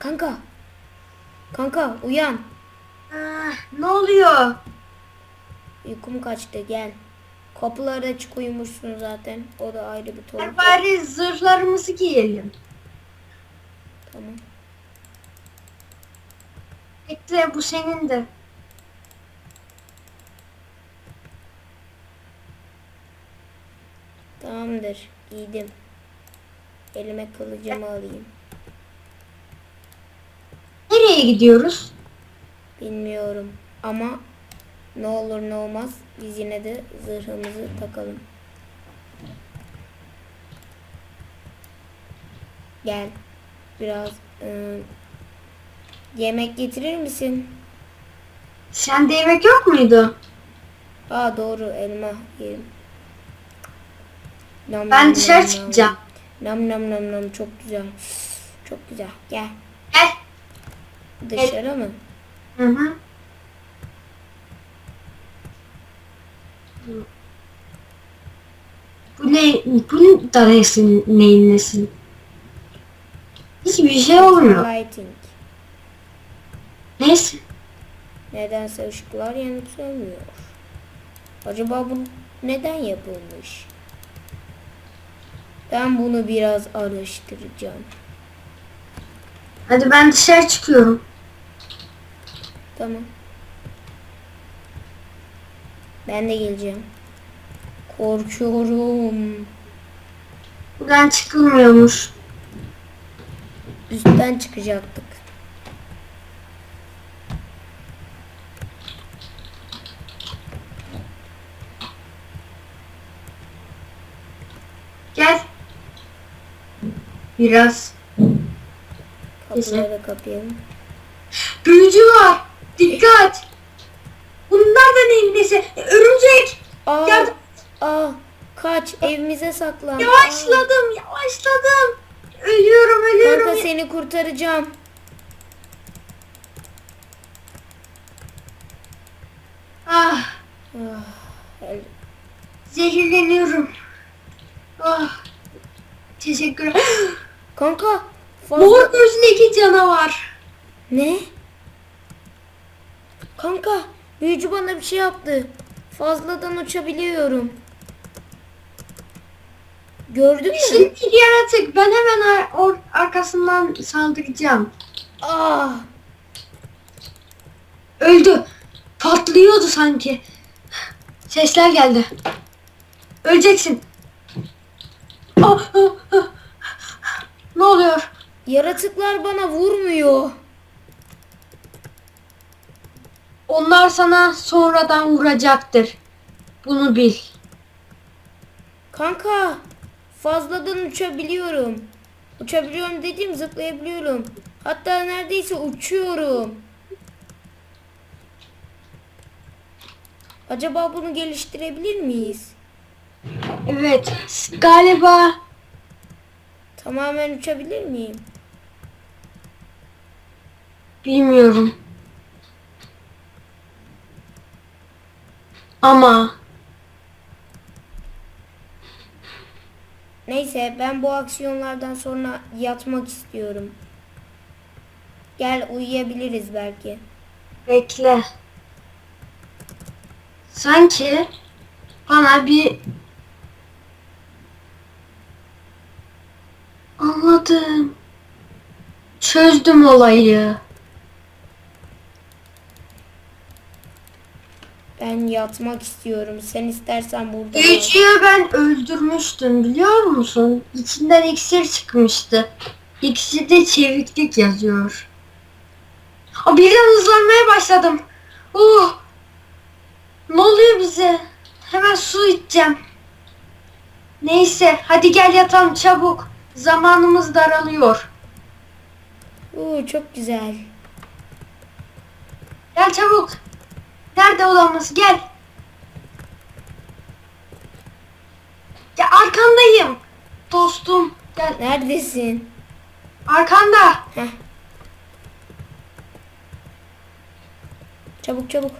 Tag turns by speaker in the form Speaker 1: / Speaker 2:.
Speaker 1: Kanka. Kanka uyan.
Speaker 2: Ah, ne oluyor?
Speaker 1: Uykum kaçtı gel. Kapıları açık uyumuşsun zaten. O da ayrı bir tuhaf.
Speaker 2: Bari zırhlarımızı giyelim.
Speaker 1: Tamam.
Speaker 2: Bekle bu senin de.
Speaker 1: Tamamdır. Giydim. Elime kılıcımı alayım.
Speaker 2: Nereye gidiyoruz?
Speaker 1: Bilmiyorum ama ne olur ne olmaz biz yine de zırhımızı takalım. Gel. Biraz ıı, yemek getirir misin?
Speaker 2: Sende yemek yok muydu?
Speaker 1: Aa doğru elma yerim. Nam,
Speaker 2: Ben
Speaker 1: nam,
Speaker 2: dışarı
Speaker 1: nam,
Speaker 2: çıkacağım.
Speaker 1: Nam nam nam nam çok güzel. Çok güzel. Gel. Dışarı mı?
Speaker 2: Hı hı. Bu ne? Bu da nesin, neyin nesin? Hiçbir şey olmuyor.
Speaker 1: Lighting.
Speaker 2: Neyse.
Speaker 1: Nedense ışıklar yanıp sönmüyor. Acaba bu neden yapılmış? Ben bunu biraz araştıracağım.
Speaker 2: Hadi ben dışarı çıkıyorum.
Speaker 1: Tamam. Ben de geleceğim. Korkuyorum.
Speaker 2: Buradan çıkılmıyormuş.
Speaker 1: Üstten çıkacaktık.
Speaker 2: Gel. Biraz.
Speaker 1: Kapıları da kapayalım.
Speaker 2: Büyücü var. Dikkat. Bunlar da neyin nesi? Örümcek.
Speaker 1: Aa,
Speaker 2: Gel.
Speaker 1: aa, kaç evimize saklan.
Speaker 2: Yavaşladım. Yavaşladım. Ölüyorum ölüyorum.
Speaker 1: Kanka seni kurtaracağım.
Speaker 2: Ah.
Speaker 1: Ah,
Speaker 2: Zehirleniyorum. Ah. Teşekkür
Speaker 1: Kanka fazla...
Speaker 2: Mor gözleki canavar.
Speaker 1: Ne? Kanka büyücü bana bir şey yaptı. Fazladan uçabiliyorum. Gördün mü?
Speaker 2: Şimdi bir yaratık. Ben hemen ar- or- arkasından saldıracağım.
Speaker 1: Ah,
Speaker 2: Öldü. Patlıyordu sanki. Sesler geldi. Öleceksin. Ah, ah, ah. Ne oluyor?
Speaker 1: yaratıklar bana vurmuyor.
Speaker 2: Onlar sana sonradan vuracaktır. Bunu bil.
Speaker 1: Kanka fazladan uçabiliyorum. Uçabiliyorum dediğim zıplayabiliyorum. Hatta neredeyse uçuyorum. Acaba bunu geliştirebilir miyiz?
Speaker 2: Evet. Galiba
Speaker 1: Tamamen uçabilir miyim?
Speaker 2: bilmiyorum. Ama
Speaker 1: Neyse ben bu aksiyonlardan sonra yatmak istiyorum. Gel uyuyabiliriz belki.
Speaker 2: bekle. Sanki bana bir anladım. Çözdüm olayı.
Speaker 1: Ben yatmak istiyorum. Sen istersen burada.
Speaker 2: Büyücüyü ben öldürmüştüm biliyor musun? İçinden iksir çıkmıştı. İksirde çeviklik yazıyor. Aa, birden hızlanmaya başladım. Uh! Ne oluyor bize? Hemen su içeceğim. Neyse hadi gel yatalım çabuk. Zamanımız daralıyor.
Speaker 1: Oo, çok güzel.
Speaker 2: Gel çabuk. Nerede odamız? Gel. Ya arkandayım. Dostum. Gel.
Speaker 1: Neredesin?
Speaker 2: Arkanda.
Speaker 1: Heh. Çabuk çabuk.